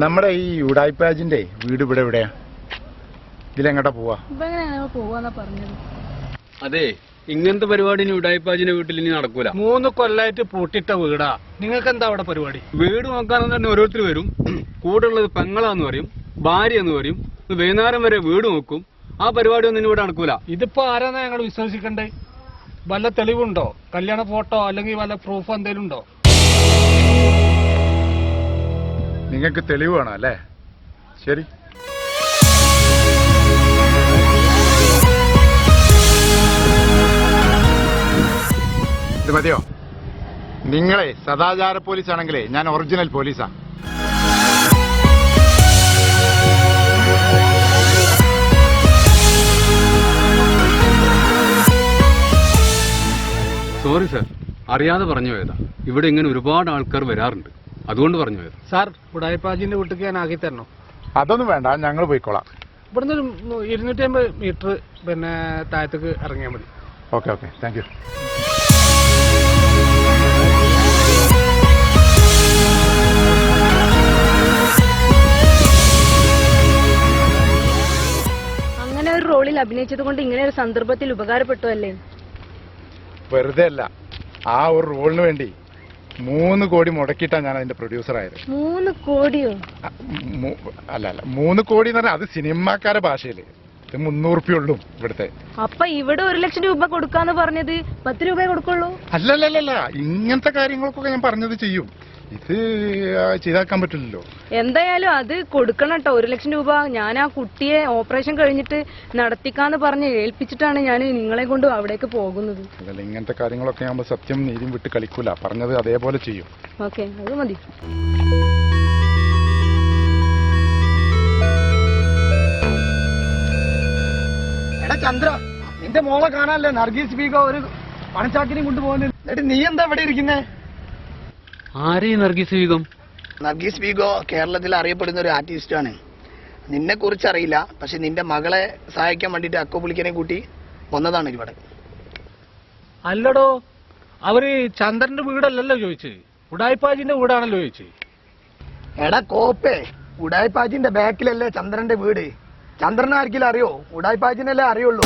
നമ്മുടെ ഈ ഉടായ്പാജിന്റെ വീട് ഇവിടെ എവിടെയാ? ഇതിലെങ്ങോട്ടാ പോവാ? അതെ ഇങ്ങനത്തെ പരിപാടി ഇനി ഉടായ്പാജിന്റെ വീട്ടിൽ ഇനി നടക്കൂല. മൂന്ന് കൊല്ലായിട്ട് പൂട്ടിട്ട വീടാ. നിങ്ങൾക്ക് എന്താ അവിടെ പരിപാടി? വീട് നോക്കാൻ തന്നെ ഓരോരുത്തർ വരും. കൂടെ ഉള്ളത് പെങ്ങളാന്ന് പറയും ഭാര്യ എന്ന് പറയും വൈകുന്നേരം വരെ വീട് നോക്കും. ആ പരിപാടി ഒന്നും ഇനി ഇവിടെ നടക്കൂല. ഇതിപ്പോ ആരാന്നാ ഞങ്ങൾ വിശ്വസിക്കണ്ടേ? വല്ല തെളിവുണ്ടോ? കല്യാണ ഫോട്ടോ അല്ലെങ്കിൽ വല്ല പ്രൂഫോ എന്തെങ്കിലും ഉണ്ടോ നിങ്ങൾക്ക് തെളിവ് വേണം അല്ലേ? ശരി. ഇത് മതിയോ? നിങ്ങളെ സദാചാര പോലീസ് ആണെങ്കിലേ ഞാൻ ഒറിജിനൽ പോലീസാ. സോറി സർ അറിയാതെ പറഞ്ഞു പോയതാ ഇവിടെ ഇങ്ങനെ ഒരുപാട് ആൾക്കാർ വരാറുണ്ട്. അതുകൊണ്ട് പറഞ്ഞു പോയത്. സാർ ഉടായ്പാജിന്റെ വീട്ടിലേക്ക് ഞാൻ ആക്കി തരണോ. അതൊന്നും വേണ്ട ഞങ്ങൾ പോയിക്കോളാം. ഇവിടുന്ന് ഒരു ഇരുന്നൂറ്റി അമ്പത് മീറ്റർ പിന്നെ താഴത്തേക്ക് ഇറങ്ങിയാൽ മതി. Okay okay. താങ്ക് യു അങ്ങനെ ഒരു റോളിൽ അഭിനയിച്ചത് കൊണ്ട് ഇങ്ങനെ ഒരു സന്ദർഭത്തിൽ ഉപകാരപ്പെട്ടു അല്ലേ? വെറുതെ അല്ല. ആ ഒരു റോളിന് വേണ്ടി മൂന്ന് കോടി മുടക്കിയിട്ടാണ് ഞാൻ അതിന്റെ പ്രൊഡ്യൂസർ ആയത്. മൂന്ന് കോടിയോ? അല്ല അല്ല. മൂന്ന് കോടി എന്ന് പറഞ്ഞാൽ അത് സിനിമാക്കാരെ ഭാഷയിൽ. ഇത് മുന്നൂറുപ്യുള്ളൂ ഇവിടുത്തെ. അപ്പൊ ഇവിടെ ഒരു ലക്ഷം രൂപ കൊടുക്കാന്ന് പറഞ്ഞത് പത്ത് രൂപയെ കൊടുക്കുള്ളൂ? അല്ലല്ലല്ല ഇങ്ങനത്തെ കാര്യങ്ങൾക്കൊക്കെ ഞാൻ പറഞ്ഞത് ചെയ്യും. ഇത് ചെയ്താക്കാൻ പറ്റില്ലല്ലോ. എന്തായാലും അത് കൊടുക്കണം കേട്ടോ ഒരു ലക്ഷം രൂപ ഞാൻ ആ കുട്ടിയെ ഓപ്പറേഷൻ കഴിഞ്ഞിട്ട് നടത്തിക്കാന്ന് പറഞ്ഞ് ഏൽപ്പിച്ചിട്ടാണ് ഞാൻ നിങ്ങളെ കൊണ്ട് അവിടേക്ക് പോകുന്നത്. ഇങ്ങനത്തെ കാര്യങ്ങളൊക്കെ ആകുമ്പോൾ സത്യം നീതിയും വിട്ട് കളിക്കൂല. പറഞ്ഞത് അതേപോലെ ചെയ്യും. ഓക്കെ അത് മതി. എടാ ചന്ദ്ര നിന്റെ മോളെ കാണാനല്ലേ നർഗീസ് ബീഗോ ഒരു പണച്ചാക്കിനെയും കൊണ്ടുപോകുന്നത് എന്നിട്ട് നീ എന്താ ഇവിടെ ഇരിക്കുന്നേ? ആരെയും നർഗീസ് വീഗം? നർഗീസ് ബീഗോ കേരളത്തിൽ അറിയപ്പെടുന്ന ഒരു ആർട്ടിസ്റ്റ് ആണ്. നിന്നെ കുറിച്ച് അറിയില്ല പക്ഷെ നിന്റെ മകളെ സഹായിക്കാൻ വേണ്ടിട്ട് അക്കോ പുളിക്കനെ കൂട്ടി വന്നതാണ് ഇവിടെ അല്ലടോ അവർ ചന്ദ്രന്റെ വീടല്ലല്ലോ ചോദിച്ചത് ഉടായ്പാജിന്റെ വീടാണല്ലോ ചോദിച്ചത് എടാ കോപ്പേ ഉടായ്പാജിന്റെ ബാക്കിലല്ലേ ചന്ദ്രന്റെ വീട്? ചന്ദ്രൻ ആർക്കിലും അറിയോ? ഉടായ്പാജിനല്ലേ അറിയുള്ളൂ.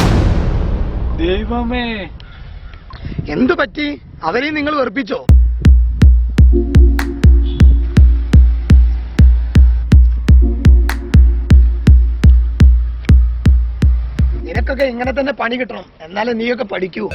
ദൈവമേ. എന്തു പറ്റി? അവരെയും നിങ്ങൾ വെറുപ്പിച്ചോ? ഇങ്ങനെ തന്നെ പണി കിട്ടണം. എന്നാലേ നീയൊക്കെ പഠിക്കൂ.